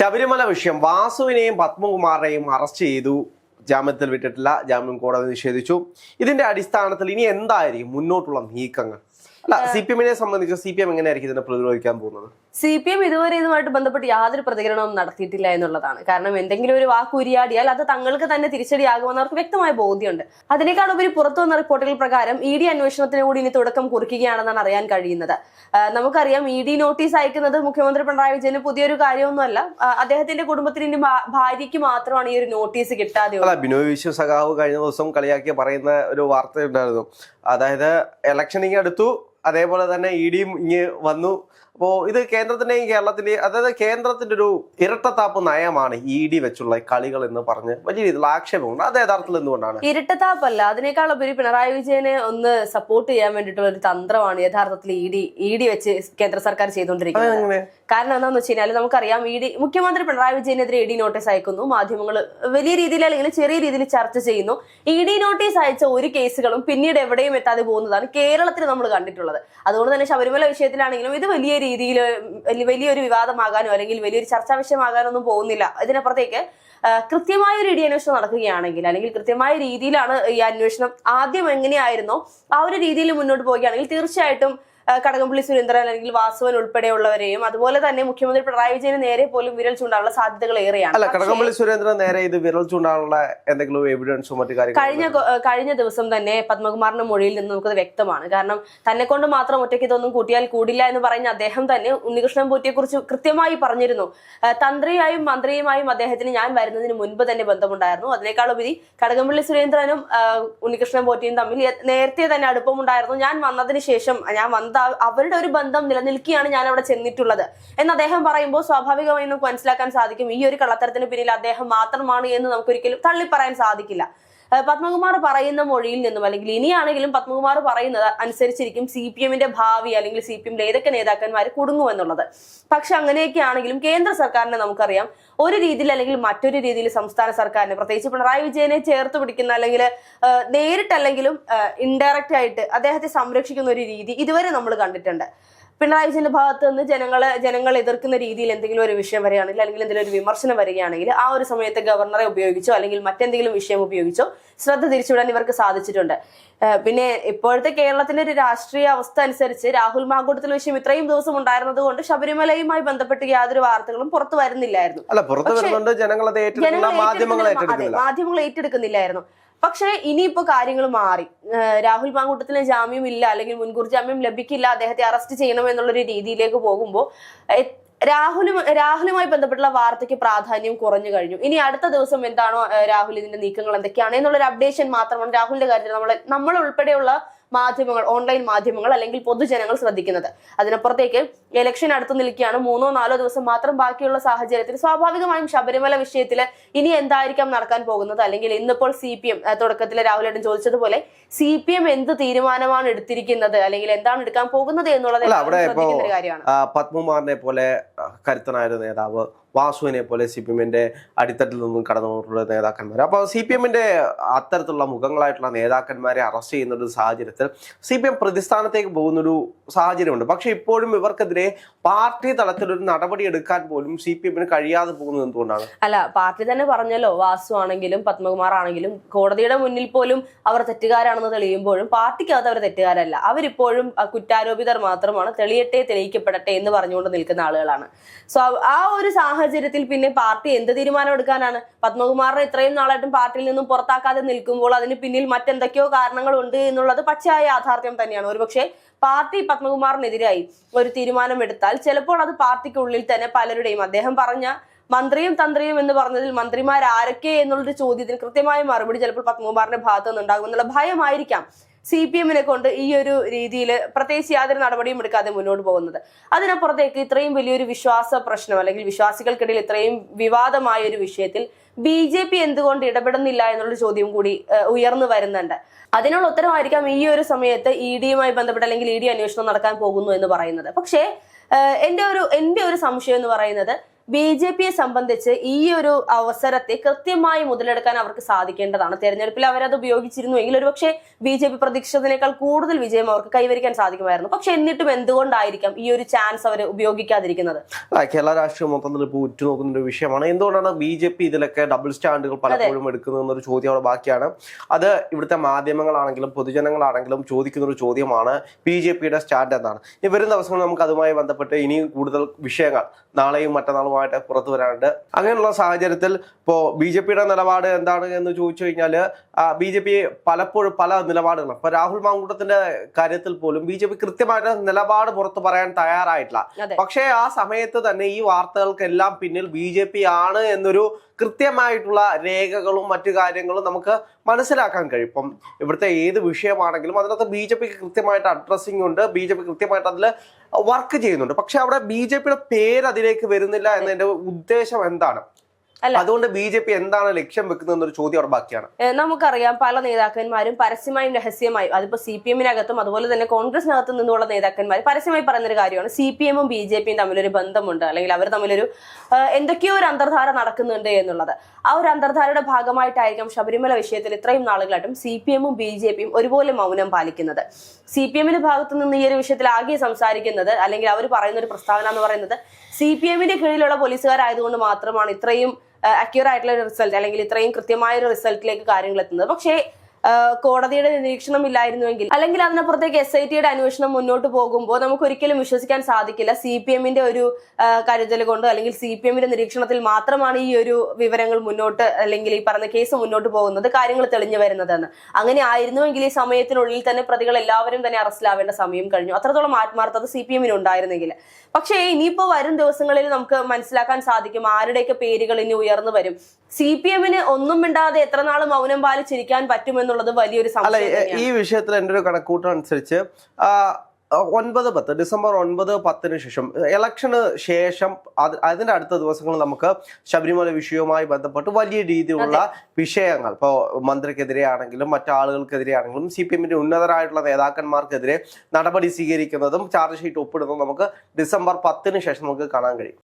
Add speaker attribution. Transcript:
Speaker 1: ശബരിമല വിഷയം വാസുവിനെയും പത്മകുമാറിനെയും അറസ്റ്റ് ചെയ്തു. ജാമ്യത്തിൽ വിട്ടിട്ടില്ല. ജാമ്യം കോടതി നിഷേധിച്ചു. ഇതിന്റെ അടിസ്ഥാനത്തിൽ ഇനി എന്തായിരിക്കും മുന്നോട്ടുള്ള നീക്കങ്ങൾ? അല്ല സി പി എമ്മിനെ സംബന്ധിച്ച് സി പി എം എങ്ങനെയായിരിക്കും ഇതിനെ പ്രതിരോധിക്കാൻ പോകുന്നത്?
Speaker 2: സി പി എം ഇതുവരെ ഇതുമായിട്ട് ബന്ധപ്പെട്ട് യാതൊരു പ്രതികരണവും നടത്തിയിട്ടില്ല എന്നുള്ളതാണ്. കാരണം എന്തെങ്കിലും ഒരു വാക്ക് ഉരിയാടിയാൽ അത് തങ്ങൾക്ക് തന്നെ തിരിച്ചടിയാകുമെന്ന് അവർക്ക് വ്യക്തമായ ബോധ്യമുണ്ട്. അതിനേക്കാൾ ഉപരി പുറത്തു വന്ന റിപ്പോർട്ടുകൾ പ്രകാരം ഇ ഡി അന്വേഷണത്തിന് കൂടി ഇനി തുടക്കം കുറിക്കുകയാണെന്നാണ് അറിയാൻ കഴിയുന്നത്. നമുക്കറിയാം ഇ ഡി നോട്ടീസ് അയക്കുന്നത് മുഖ്യമന്ത്രി പിണറായി വിജയന് പുതിയൊരു കാര്യമൊന്നുമല്ല. അദ്ദേഹത്തിന്റെ കുടുംബത്തിന് ഇനി ഭാര്യയ്ക്ക് മാത്രമാണ് ഈ ഒരു നോട്ടീസ് കിട്ടാതെ
Speaker 1: ബിനോയ് വിശ്വ സഖാവ് കഴിഞ്ഞ ദിവസം കളിയാക്കിയ പറയുന്ന ഒരു വാർത്തയുണ്ടായിരുന്നു അതായത് ഇലക്ഷനിങ് അടുത്തു അതേപോലെ തന്നെ ഇ ഡിയും ഇങ്ങ് വന്നു. അപ്പോൾ ഇത് കേന്ദ്രത്തിന്റെയും കേരളത്തിന്റെയും അതായത് കേന്ദ്രത്തിന്റെ ഒരു ഇരട്ടത്താപ്പ് നയമാണ് ഇ ഡി വെച്ചുള്ള കളികൾ എന്ന് പറഞ്ഞ് വലിയ രീതിയിലുള്ള ആക്ഷേപമുണ്ട്. അത് യഥാർത്ഥത്തിൽ എന്തുകൊണ്ടാണ്?
Speaker 2: ഇരട്ടത്താപ്പല്ല. അതിനേക്കാൾ ഉപരി പിണറായി വിജയനെ ഒന്ന് സപ്പോർട്ട് ചെയ്യാൻ വേണ്ടിയിട്ടുള്ള ഒരു തന്ത്രമാണ് യഥാർത്ഥത്തിൽ ഇ ഡി ഇ ഡി വെച്ച് കേന്ദ്ര സർക്കാർ ചെയ്തുകൊണ്ടിരിക്കുന്നത്. കാരണം എന്താണെന്ന് വെച്ച് കഴിഞ്ഞാൽ നമുക്കറിയാം ഇ ഡി മുഖ്യമന്ത്രി പിണറായി വിജയനെതിരെ ഇ ഡി നോട്ടീസ് അയക്കുന്നു. മാധ്യമങ്ങൾ വലിയ രീതിയിൽ അല്ലെങ്കിൽ ചെറിയ രീതിയിൽ ചർച്ച ചെയ്യുന്നു. ഇ ഡി നോട്ടീസ് അയച്ച ഒരു കേസുകളും പിന്നീട് എവിടെയും എത്താതെ പോകുന്നതാണ് കേരളത്തിൽ നമ്മൾ കണ്ടിട്ടുള്ളത്. അതുകൊണ്ട് തന്നെ ശബരിമല വിഷയത്തിലാണെങ്കിലും ഇത് വലിയ രീതിയിൽ വലിയൊരു വിവാദമാകാനോ അല്ലെങ്കിൽ വലിയൊരു ചർച്ചാ വിഷയമാകാനോ ഒന്നും പോകുന്നില്ല. ഇതിനപ്പുറത്തേക്ക് കൃത്യമായ ഒരു ഇടി അന്വേഷണം നടക്കുകയാണെങ്കിൽ അല്ലെങ്കിൽ കൃത്യമായ രീതിയിലാണ് ഈ അന്വേഷണം ആദ്യം എങ്ങനെയായിരുന്നോ ആ ഒരു രീതിയിൽ മുന്നോട്ട് പോവുകയാണെങ്കിൽ തീർച്ചയായിട്ടും കടകംപള്ളി സുരേന്ദ്രൻ അല്ലെങ്കിൽ വാസുവൻ ഉൾപ്പെടെയുള്ളവരെയും അതുപോലെ തന്നെ മുഖ്യമന്ത്രി പിണറായി വിജയന് നേരെ പോലും വിരൽ ചൂണ്ടാനുള്ള സാധ്യതകൾ ഏറെയാണ്.
Speaker 1: അല്ല കടകംപള്ളി സുരേന്ദ്രൻ നേരെ ഇത് വിരൽ ചൂണ്ടാനുള്ള എന്തെങ്കിലും എവിഡൻസോ മറ്റു
Speaker 2: കഴിഞ്ഞ
Speaker 1: കാര്യങ്ങളോ
Speaker 2: കൊ- കഴിഞ്ഞ ദിവസം തന്നെ പത്മകുമാറിന്റെ മൊഴിയിൽ നിന്ന് നമുക്കത് വ്യക്തമാണ്. കാരണം തന്നെ കൊണ്ട് മാത്രം ഒറ്റയ്ക്ക് ഇതൊന്നും കൂട്ടിയാൽ കൂടില്ല എന്ന് പറഞ്ഞ അദ്ദേഹം തന്നെ ഉണ്ണികൃഷ്ണൻ പൂറ്റിയെ കുറിച്ച് കൃത്യമായി പറഞ്ഞിരുന്നു. തന്ത്രിയായും മന്ത്രിയുമായും അദ്ദേഹത്തിന് ഞാൻ വരുന്നതിന് മുൻപ് തന്നെ ബന്ധമുണ്ടായിരുന്നു. അതിനേക്കാൾ ഉപരി കടകംപള്ളി സുരേന്ദ്രനും ഉണ്ണികൃഷ്ണൻ പോറ്റിയും തമ്മിൽ നേരത്തെ തന്നെ അടുപ്പമുണ്ടായിരുന്നു. ഞാൻ വന്നതിന് ശേഷം ഞാൻ വന്ന ആ- അവരുടെ ഒരു ബന്ധം നിലനിൽക്കുകയാണ് ഞാൻ അവിടെ ചെന്നിട്ടുള്ളത്. എന്ന് അദ്ദേഹം പറയുമ്പോൾ സ്വാഭാവികമായി നമുക്ക് മനസ്സിലാക്കാൻ സാധിക്കും ഈ ഒരു കള്ളത്തരത്തിന് പിന്നിൽ അദ്ദേഹം മാത്രമാണ് എന്ന് നമുക്കൊരിക്കലും തള്ളിപ്പറയാൻ സാധിക്കില്ല. പത്മകുമാർ പറയുന്ന മൊഴിയിൽ നിന്നും അല്ലെങ്കിൽ ഇനിയാണെങ്കിലും പത്മകുമാർ പറയുന്നത് അനുസരിച്ചിരിക്കും സി പി എമ്മിന്റെ ഭാവി അല്ലെങ്കിൽ സി പി എമ്മിലെ ഏതൊക്കെ നേതാക്കന്മാർ കുടുങ്ങുമെന്നുള്ളത് പക്ഷെ അങ്ങനെയൊക്കെ ആണെങ്കിലും കേന്ദ്ര സർക്കാരിനെ നമുക്കറിയാം. ഒരു രീതിയിൽ അല്ലെങ്കിൽ മറ്റൊരു രീതിയിൽ സംസ്ഥാന സർക്കാരിനെ പ്രത്യേകിച്ച് പിണറായി വിജയനെ ചേർത്ത് പിടിക്കുന്ന അല്ലെങ്കിൽ നേരിട്ടല്ലെങ്കിലും ഇൻഡയറക്റ്റ് ആയിട്ട് അദ്ദേഹത്തെ സംരക്ഷിക്കുന്ന ഒരു രീതി ഇതുവരെ നമ്മൾ കണ്ടിട്ടുണ്ട്. പിണറായി വിജയന്റെ ഭാഗത്ത് നിന്ന് ജനങ്ങളെ ജനങ്ങൾ എതിർക്കുന്ന രീതിയിൽ എന്തെങ്കിലും ഒരു വിഷയം വരികയാണെങ്കിൽ അല്ലെങ്കിൽ എന്തെങ്കിലും ഒരു വിമർശനം വരികയാണെങ്കിൽ ആ ഒരു സമയത്ത് ഗവർണറെ ഉപയോഗിച്ചോ അല്ലെങ്കിൽ മറ്റെന്തെങ്കിലും വിഷയം ഉപയോഗിച്ചോ ശ്രദ്ധ തിരിച്ചുവിടാൻ ഇവർക്ക് സാധിച്ചിട്ടുണ്ട്. പിന്നെ ഇപ്പോഴത്തെ കേരളത്തിന്റെ ഒരു രാഷ്ട്രീയ അവസ്ഥ അനുസരിച്ച് രാഹുൽ മാങ്കൂട്ടത്തിൽ വിഷയം ഇത്രയും ദിവസം ഉണ്ടായിരുന്നത് കൊണ്ട് ശബരിമലയുമായി ബന്ധപ്പെട്ട് യാതൊരു വാർത്തകളും പുറത്തു വരുന്നില്ലായിരുന്നു.
Speaker 1: ജനങ്ങൾ മാധ്യമങ്ങൾ
Speaker 2: ഏറ്റെടുക്കുന്നില്ലായിരുന്നു. പക്ഷേ ഇനിയിപ്പോ കാര്യങ്ങൾ മാറി. രാഹുൽ മാങ്കൂട്ടത്തിന് ജാമ്യം ഇല്ല അല്ലെങ്കിൽ മുൻകൂർ ജാമ്യം ലഭിക്കില്ല അദ്ദേഹത്തെ അറസ്റ്റ് ചെയ്യണം എന്നുള്ളൊരു രീതിയിലേക്ക് പോകുമ്പോൾ രാഹുലും രാഹുലുമായി ബന്ധപ്പെട്ടുള്ള വാർത്തയ്ക്ക് പ്രാധാന്യം കുറഞ്ഞു കഴിഞ്ഞു. ഇനി അടുത്ത ദിവസം എന്താണോ രാഹുൽ ഇതിന്റെ നീക്കങ്ങൾ എന്തൊക്കെയാണ് എന്നുള്ളൊരു അപ്ഡേഷൻ മാത്രമാണ് രാഹുലിന്റെ കാര്യത്തിൽ നമ്മൾ നമ്മൾ ഉൾപ്പെടെയുള്ള മാധ്യമങ്ങൾ ഓൺലൈൻ മാധ്യമങ്ങൾ അല്ലെങ്കിൽ പൊതുജനങ്ങൾ ശ്രദ്ധിക്കുന്നത്. അതിനപ്പുറത്തേക്ക് ഇലക്ഷൻ അടുത്ത് നിൽക്കുകയാണ്. മൂന്നോ നാലോ ദിവസം മാത്രം ബാക്കിയുള്ള സാഹചര്യത്തിൽ സ്വാഭാവികമായും ശബരിമല വിഷയത്തിൽ ഇനി എന്തായിരിക്കാം നടക്കാൻ പോകുന്നത്? അല്ലെങ്കിൽ ഇന്നിപ്പോൾ സി പി എം തുടക്കത്തിൽ രാഹുലേട്ടൻ ചോദിച്ചതുപോലെ സി പി എം എന്ത് തീരുമാനമാണ് എടുത്തിരിക്കുന്നത്? അല്ലെങ്കിൽ എന്താണ് എടുക്കാൻ പോകുന്നത് എന്നുള്ളത്
Speaker 1: പത്മകുമാറിനെ പോലെ കരുത്തനായ നേതാവ് വാസുവിനെ പോലെ സി പി എമ്മിന്റെ അടിത്തട്ടിൽ നിന്നും കടന്നു വന്നിട്ടുള്ള നേതാക്കന്മാർ അപ്പോൾ സി പി എമ്മിന്റെ അത്തരത്തിലുള്ള മുഖങ്ങളായിട്ടുള്ള നേതാക്കന്മാരെ അറസ്റ്റ് ചെയ്യുന്ന ഒരു സാഹചര്യത്തിൽ സി പി എം പ്രതിസ്ഥാനത്തേക്ക് പോകുന്നൊരു സാഹചര്യമുണ്ട്. പക്ഷെ ഇപ്പോഴും ഇവർക്കെതിരെ പാർട്ടി തലത്തിൽ ഒരു നടപടി എടുക്കാൻ പോലും സി പി എമ്മിന് കഴിയാതെ പോകുന്നത് എന്തുകൊണ്ടാണ്?
Speaker 2: അല്ല പാർട്ടി തന്നെ പറഞ്ഞല്ലോ വാസു ആണെങ്കിലും പത്മകുമാർ ആണെങ്കിലും കോടതിയുടെ മുന്നിൽ പോലും അവർ തെറ്റുകാരാണെന്ന് തെളിയുമ്പോഴും പാർട്ടിക്കകത്ത് അവർ തെറ്റുകാരല്ല. അവരിപ്പോഴും കുറ്റാരോപിതർ മാത്രമാണ് തെളിയട്ടെ തെളിയിക്കപ്പെടട്ടെ എന്ന് പറഞ്ഞുകൊണ്ട് നിൽക്കുന്ന ആളുകളാണ്. സോ ആ ഒരു സാഹചര്യത്തിൽ പിന്നെ പാർട്ടി എന്ത് തീരുമാനം എടുക്കാനാണ്? പത്മകുമാറിനെ ഇത്രയും നാളായിട്ടും പാർട്ടിയിൽ നിന്നും പുറത്താക്കാതെ നിൽക്കുമ്പോൾ അതിന് പിന്നിൽ മറ്റെന്തൊക്കെയോ കാരണങ്ങളുണ്ട് എന്നുള്ളത് പച്ചയായ യാഥാർത്ഥ്യം തന്നെയാണ്. ഒരുപക്ഷെ പാർട്ടി പത്മകുമാറിനെതിരായി ഒരു തീരുമാനം എടുത്താൽ ചിലപ്പോൾ അത് പാർട്ടിക്കുള്ളിൽ തന്നെ പലരുടെയും അദ്ദേഹം പറഞ്ഞ മന്ത്രിയും തന്ത്രിയും എന്ന് പറഞ്ഞതിൽ മന്ത്രിമാർ ആരൊക്കെ എന്നുള്ളൊരു ചോദ്യത്തിന് കൃത്യമായ മറുപടി ചിലപ്പോൾ പത്മകുമാറിന്റെ ഭാഗത്തു നിന്നുണ്ടാകും ഭയമായിരിക്കാം. സി പി എമ്മിനെ കൊണ്ട് ഈ ഒരു രീതിയിൽ പ്രത്യേകിച്ച് യാതൊരു നടപടിയും എടുക്കാതെ മുന്നോട്ട് പോകുന്നത്. അതിനപ്പുറത്തേക്ക് ഇത്രയും വലിയൊരു വിശ്വാസ പ്രശ്നം അല്ലെങ്കിൽ വിശ്വാസികൾക്കിടയിൽ ഇത്രയും വിവാദമായ ഒരു വിഷയത്തിൽ ബി ജെ പി എന്തുകൊണ്ട് ഇടപെടുന്നില്ല എന്നുള്ള ചോദ്യം കൂടി ഉയർന്നു വരുന്നുണ്ട്. അതിനുള്ള ഉത്തരമായിരിക്കാം ഈ ഒരു സമയത്ത് ഇ ഡിയുമായി ബന്ധപ്പെട്ട് അല്ലെങ്കിൽ ഇ ഡി അന്വേഷണം നടക്കാൻ പോകുന്നു എന്ന് പറയുന്നത്. പക്ഷേ എന്റെ ഒരു എന്റെ ഒരു സംശയം എന്ന് പറയുന്നത് ബി ജെ പിയെ സംബന്ധിച്ച് ഈ ഒരു അവസരത്തെ കൃത്യമായി മുതലെടുക്കാൻ അവർക്ക് സാധിക്കേണ്ടതാണ്. തെരഞ്ഞെടുപ്പിൽ അവരത് ഉപയോഗിച്ചിരുന്നു എങ്കിൽ ഒരുപക്ഷെ ബി ജെ പി പ്രതീക്ഷിച്ചതിനേക്കാൾ കൂടുതൽ വിജയം അവർക്ക് കൈവരിക്കാൻ സാധിക്കുമായിരുന്നു. പക്ഷെ എന്നിട്ടും എന്തുകൊണ്ടായിരിക്കാം ഈ ഒരു ചാൻസ് അവർ ഉപയോഗിക്കാതിരിക്കുന്നത്?
Speaker 1: കേരള രാഷ്ട്രീയം മൊത്തത്തിൽ ഇപ്പോൾ ഉറ്റുനോക്കുന്ന ഒരു വിഷയമാണ്. എന്തുകൊണ്ടാണ് ബി ജെ പി ഇതിലൊക്കെ ഡബിൾ സ്റ്റാൻഡുകൾ പലപ്പോഴും എടുക്കുന്നത് എന്നൊരു ചോദ്യം അവിടെ ബാക്കിയാണ്. അത് ഇവിടുത്തെ മാധ്യമങ്ങളാണെങ്കിലും പൊതുജനങ്ങളാണെങ്കിലും ചോദിക്കുന്ന ഒരു ചോദ്യമാണ് ബി ജെ പിയുടെ സ്റ്റാൻഡ് എന്നാണ് ഇനി വരുന്ന ദിവസങ്ങളിൽ നമുക്ക് അതുമായി ബന്ധപ്പെട്ട് ഇനിയും കൂടുതൽ വിഷയങ്ങൾ നാളെയും മറ്റന്നാളുമായിട്ട് പുറത്തു വരാനുണ്ട് അങ്ങനെയുള്ള സാഹചര്യത്തിൽ ഇപ്പോൾ ബി ജെ പിയുടെ നിലപാട് എന്താണ് എന്ന് ചോദിച്ചു കഴിഞ്ഞാൽ ബി ജെ പി പലപ്പോഴും പല നിലപാടുകളും ഇപ്പൊ രാഹുൽ മാങ്കൂട്ടത്തിന്റെ കാര്യത്തിൽ പോലും ബി ജെ പി കൃത്യമായിട്ട് നിലപാട് പുറത്തു പറയാൻ തയ്യാറായിട്ടില്ല. പക്ഷേ ആ സമയത്ത് തന്നെ ഈ വാർത്തകൾക്കെല്ലാം പിന്നിൽ ബി ജെ പി ആണ് എന്നൊരു കൃത്യമായിട്ടുള്ള രേഖകളും മറ്റു കാര്യങ്ങളും നമുക്ക് മനസ്സിലാക്കാൻ കഴിയും. ഇപ്പം ഇവിടുത്തെ ഏത് വിഷയമാണെങ്കിലും അതിനകത്ത് ബി ജെ പിക്ക് കൃത്യമായിട്ട് അഡ്രസ്സിംഗ് ഉണ്ട്. ബി ജെ പി കൃത്യമായിട്ട് അതിൽ വർക്ക് ചെയ്യുന്നുണ്ട് പക്ഷെ അവിടെ ബി ജെ പിയുടെ പേര് അതിലേക്ക് വരുന്നില്ല എന്നതിന്റെ ഉദ്ദേശം എന്താണ്. അതുകൊണ്ട് ബി ജെ പി എന്താണ് ലക്ഷ്യം വെക്കുന്നത് എന്നൊരു ചോദ്യം അവിടെ ബാക്കിയാണ്.
Speaker 2: നമുക്കറിയാം പല നേതാക്കന്മാരും പരസ്യമായും രഹസ്യമായും അതിപ്പോ സി പി എമ്മിനകത്തും അതുപോലെ തന്നെ കോൺഗ്രസിനകത്തും നിന്നുള്ള നേതാക്കന്മാർ പരസ്യമായി പറയുന്നൊരു കാര്യമാണ്. സി പി എമ്മും ബി ജെ പിയും തമ്മിലൊരു ബന്ധമുണ്ട് അല്ലെങ്കിൽ അവർ തമ്മിലൊരു എന്തൊക്കെയോ ഒരു അന്തർധാര നടക്കുന്നുണ്ട് എന്നുള്ളത്. ആ ഒരു അന്തർധാരയുടെ ഭാഗമായിട്ടായിരിക്കും ശബരിമല വിഷയത്തിൽ ഇത്രയും നാളുകളായിട്ടും സി പി എമ്മും ബി ജെ പിയും ഒരുപോലെ മൗനം പാലിക്കുന്നത്. സി പി എമ്മിന്റെ ഭാഗത്തു നിന്ന് ഈ ഒരു വിഷയത്തിൽ ആകെ സംസാരിക്കുന്നത് അല്ലെങ്കിൽ അവർ പറയുന്ന ഒരു പ്രസ്താവന എന്ന് പറയുന്നത് സി പി എമ്മിന്റെ കീഴിലുള്ള പോലീസുകാരായതുകൊണ്ട് മാത്രമാണ് ഇത്രയും അക്യൂർ ആയിട്ടുള്ള ഒരു റിസൾട്ട് അല്ലെങ്കിൽ ഇത്രയും കൃത്യമായ ഒരു റിസൾട്ടിലേക്ക് കാര്യങ്ങൾ എത്തുന്നത്. പക്ഷേ കോടതിയുടെ നിരീക്ഷണം ഇല്ലായിരുന്നുവെങ്കിൽ അല്ലെങ്കിൽ അതിനപ്പുറത്തേക്ക് എസ് ഐ ടിയുടെ അന്വേഷണം മുന്നോട്ട് പോകുമ്പോൾ നമുക്ക് ഒരിക്കലും വിശ്വസിക്കാൻ സാധിക്കില്ല. സി പി എമ്മിന്റെ ഒരു കരുതൽ കൊണ്ട് അല്ലെങ്കിൽ സി പി എമ്മിന്റെ നിരീക്ഷണത്തിൽ മാത്രമാണ് ഈ ഒരു വിവരങ്ങൾ മുന്നോട്ട് അല്ലെങ്കിൽ ഈ പറഞ്ഞ കേസ് മുന്നോട്ട് പോകുന്നത് കാര്യങ്ങൾ തെളിഞ്ഞു വരുന്നതെന്ന്. അങ്ങനെ ആയിരുന്നുവെങ്കിൽ ഈ സമയത്തിനുള്ളിൽ തന്നെ പ്രതികൾ എല്ലാവരും തന്നെ അറസ്റ്റിലാവേണ്ട സമയം കഴിഞ്ഞു. അത്രത്തോളം ആത്മാർത്ഥത സി പി എമ്മിന് ഉണ്ടായിരുന്നെങ്കിൽ. പക്ഷേ ഇനിയിപ്പോൾ വരും ദിവസങ്ങളിൽ നമുക്ക് മനസ്സിലാക്കാൻ സാധിക്കും ആരുടെയൊക്കെ പേരുകൾ ഇനി ഉയർന്നു വരും. സി പി എമ്മിന് ഒന്നും മിണ്ടാതെ എത്ര നാൾ മൗനം പാലിച്ചിരിക്കാൻ പറ്റുമെന്നുള്ളത് വലിയൊരു
Speaker 1: അല്ല
Speaker 2: സംശയം
Speaker 1: ഈ വിഷയത്തിൽ എന്റെ ഒരു കണക്കൂട്ടം അനുസരിച്ച് ഒൻപത് പത്ത് ഡിസംബർ ഒൻപത് പത്തിന് ശേഷം ഇലക്ഷന് ശേഷം അത് അതിന്റെ അടുത്ത ദിവസങ്ങൾ നമുക്ക് ശബരിമല വിഷയവുമായി ബന്ധപ്പെട്ട് വലിയ രീതിയിലുള്ള വിഷയങ്ങൾ. ഇപ്പോൾ മന്ത്രിക്കെതിരെ ആണെങ്കിലും മറ്റാളുകൾക്കെതിരെ ആണെങ്കിലും സി പി എമ്മിന്റെ ഉന്നതരായിട്ടുള്ള നേതാക്കന്മാർക്കെതിരെ നടപടി സ്വീകരിക്കുന്നതും ചാർജ് ഷീറ്റ് ഒപ്പിടുന്നതും നമുക്ക് ഡിസംബർ പത്തിന് ശേഷം നമുക്ക് കാണാൻ കഴിയും.